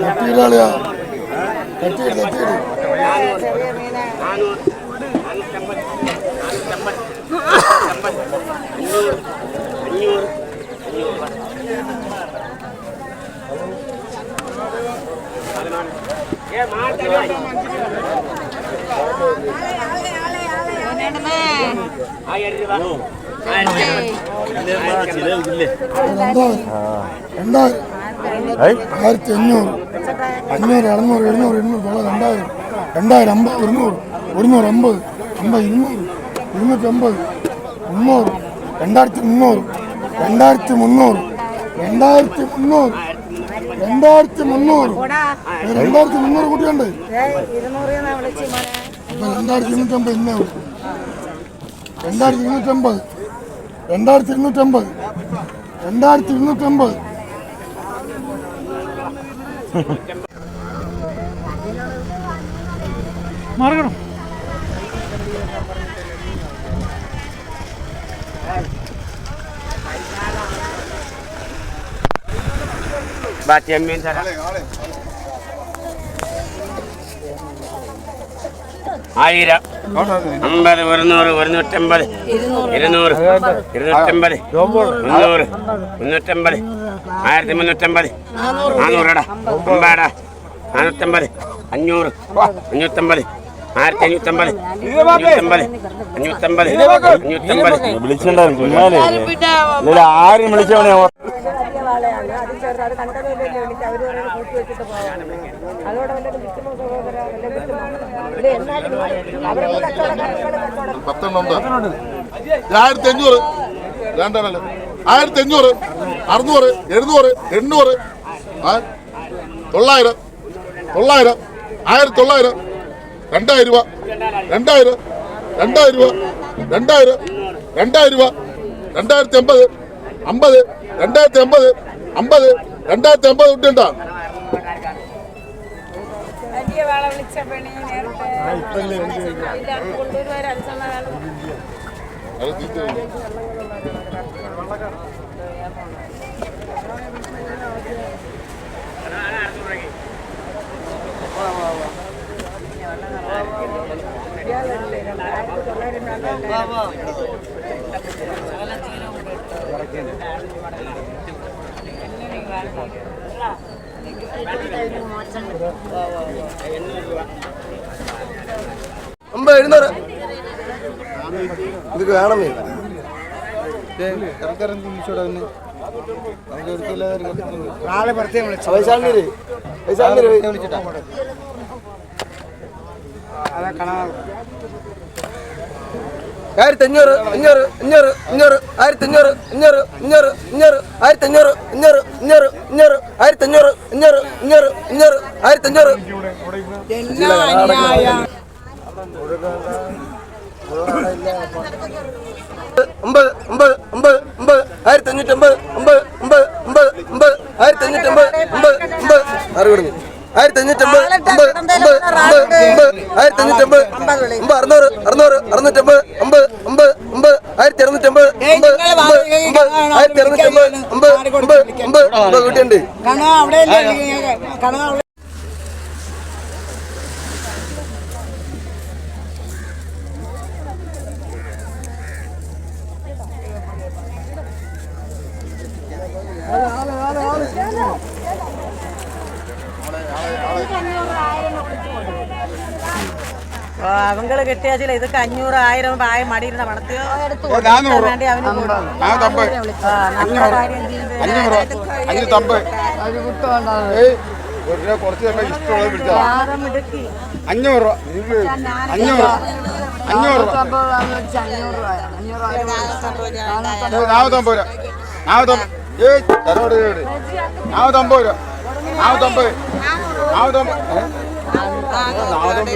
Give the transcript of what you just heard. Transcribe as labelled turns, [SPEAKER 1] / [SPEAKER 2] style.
[SPEAKER 1] கட்டிடாலையா? கட்டிடு கட்டிடு ஏ மாட்டே ஆயிரம் ரூபாய் രണ്ടായിരം ആയിരത്തി അഞ്ഞൂറ് അഞ്ഞൂറ് അറുന്നൂറ് എഴുന്നൂറ് എണ്ണൂറ് തൊള്ള രണ്ടായിരം രണ്ടായിരം അമ്പത് ഒരുന്നൂറ് ഒരുന്നൂറ് അമ്പത് അമ്പത് ഇരുന്നൂറ് ഇരുന്നൂറ്റമ്പത് മുന്നൂറ് രണ്ടായിരത്തി മുന്നൂറ് രണ്ടായിരത്തി മുന്നൂറ് രണ്ടായിരത്തി മുന്നൂറ് രണ്ടായിരത്തി മുന്നൂറ് രണ്ടായിരത്തി മുന്നൂറ് കൂട്ടിയുണ്ട് രണ്ടായിരത്തി ഇരുന്നൂറ്റമ്പത് ഇന്നേ രണ്ടായിരത്തി ഇരുന്നൂറ്റമ്പത് രണ്ടായിരത്തി ഇരുന്നൂറ്റമ്പത് രണ്ടായിരത്തി ഇരുന്നൂറ്റമ്പത്
[SPEAKER 2] മാറണം
[SPEAKER 3] ചെമ്മീൻ തരാം. ആയിരം. അമ്പത് ഒരുന്നൂറ് ഒരുന്നൂറ്റമ്പത്. ഇരുന്നൂറ്. ഇരുന്നൂറ്റമ്പത്. മുന്നൂറ് മുന്നൂറ്റമ്പത്. ആയിരത്തി മുന്നൂറ്റമ്പത്. നാനൂറടാ. അമ്പാടാ. നാനൂറ്റമ്പത്. അഞ്ഞൂറ്. അഞ്ഞൂറ്റമ്പത്. ആയിരത്തി അഞ്ഞൂറ്റമ്പത്. അഞ്ഞൂറ്റമ്പത്. അഞ്ഞൂറ്റമ്പത്. അഞ്ഞൂറ്റമ്പത്.
[SPEAKER 4] വിളിച്ചിട്ടുണ്ടായിരുന്നു. ആരും വിളിച്ചവനെ
[SPEAKER 5] വാളയാണ് അത് ചേർത്ത് അത് കണ്ടതല്ലേ വിളിച്ച് അവർ പറയുന്നത് കൂട്ടി വെച്ചിട്ട് പോകാൻ അതോടെ വല്ലതും വിൽക്കുമോ സഹോദര വല്ലതും വിൽക്കുമോ എന്നാലും അവരെ
[SPEAKER 6] ആയിരത്തി അഞ്ഞൂറ് രണ്ടെണ്ണല്ലേ? ആയിരത്തി അഞ്ഞൂറ് അറുന്നൂറ്. എഴുന്നൂറ്. എണ്ണൂറ്. തൊള്ളായിരം. തൊള്ളായിരം. ആയിരത്തി തൊള്ളായിരം രണ്ടായിരം രൂപ. രണ്ടായിരം. രണ്ടായിരം രൂപ. രണ്ടായിരം. രണ്ടായിരം രൂപ. രണ്ടായിരത്തി അമ്പത്. അമ്പത് രണ്ടായിരത്തി അമ്പത് അമ്പത് രണ്ടായിരത്തി അമ്പത് കുട്ടിയുണ്ടോ
[SPEAKER 5] വലിയ
[SPEAKER 6] അത്
[SPEAKER 7] അമ്പത് എഴുന്നൂറ്. ഇതൊക്കെ വേണമേ വൈശാലിന് വൈശാലിന് ആയിരത്തി അഞ്ഞൂറ് അഞ്ഞൂറ് അഞ്ഞൂറ് അഞ്ഞൂറ് ആയിരത്തി അഞ്ഞൂറ് അഞ്ഞൂറ് അഞ്ഞൂറ് അഞ്ഞൂറ് ആയിരത്തി അഞ്ഞൂറ് അഞ്ഞൂറ് അഞ്ഞൂറ് അഞ്ഞൂറ് ആയിരത്തി അഞ്ഞൂറ് അഞ്ഞൂറ് അഞ്ഞൂറ് അഞ്ഞൂറ് ആയിരത്തി അഞ്ഞൂറ് അമ്പത് അമ്പത് അമ്പത് അമ്പത് ആയിരത്തി അഞ്ഞൂറ്റി അമ്പത് അമ്പത് അമ്പത് അമ്പത് അമ്പത് ആയിരത്തി അഞ്ഞൂറ്റി അമ്പത് അമ്പത് അമ്പത് അറിവിടുന്നു ആയിരത്തി അഞ്ഞൂറ്റി അമ്പത് അമ്പത് അമ്പത് അമ്പത് ആയിരത്തി അഞ്ഞൂറ്റി അമ്പത് അമ്പത് അറുന്നൂറ് അറുന്നൂറ് അറുന്നൂറ്റമ്പത്. അമ്പത് ആയിരത്തി അറുന്നൂറ്റമ്പത് അമ്പത് അമ്പത് അമ്പത് ആയിരത്തി ആളെ ആളെ ആളെ ആളെ ആളെ കൂട്ടിയുണ്ട്
[SPEAKER 5] അവങ്ങൾ കിട്ടിയാച്ചില്ല ഇതൊക്കെ അഞ്ഞൂറ് ആയിരം ആയ മടിയിരുന്ന പണത്തിയോ വേണ്ടി അവന് കൊടുക്കും. ആ, നമ്മുടെ കാര്യം
[SPEAKER 6] ഒരു രൂപ കുറച്ച് തരുമ്പോ ഇഷ്ടമുള്ളത് പിടിച്ചാ.
[SPEAKER 5] ആറും ഇടുക്കി
[SPEAKER 6] അഞ്ഞൂറ്. രൂപ അഞ്ഞൂറ്. അഞ്ഞൂറ്. രൂപ നാനൂറ്റമ്പത് രൂപ. നാനൂറ്റമ്പത്. ഏയ് കേട് നാനൂറ്റമ്പത് രൂപ. നാനൂറ്റമ്പത്. നാനൂറ്റമ്പത്. ഏ? നാനൂറ്റമ്പത്